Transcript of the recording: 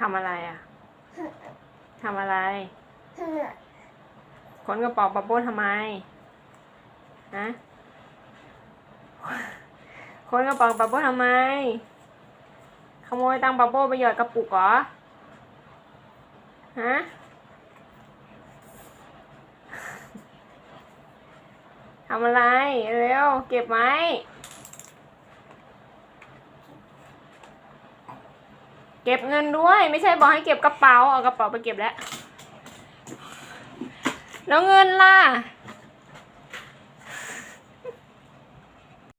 ทำอะไรอะทำอะไร ขนกระเป๋าปับโบ้ทำไมฮะขนกระเป๋าปับโบ้ทำไม ขโมยตังค์ปับโบ้ไปหยอดกระปุกเหรอ ฮะ ทำอะไร เร็ว เก็บไหม เก็บเงินด้วยไม่ใช่บอกให้เก็บกระเป๋าเอากระเป๋าไปเก็บแล้ว แล้วเงินล่ะ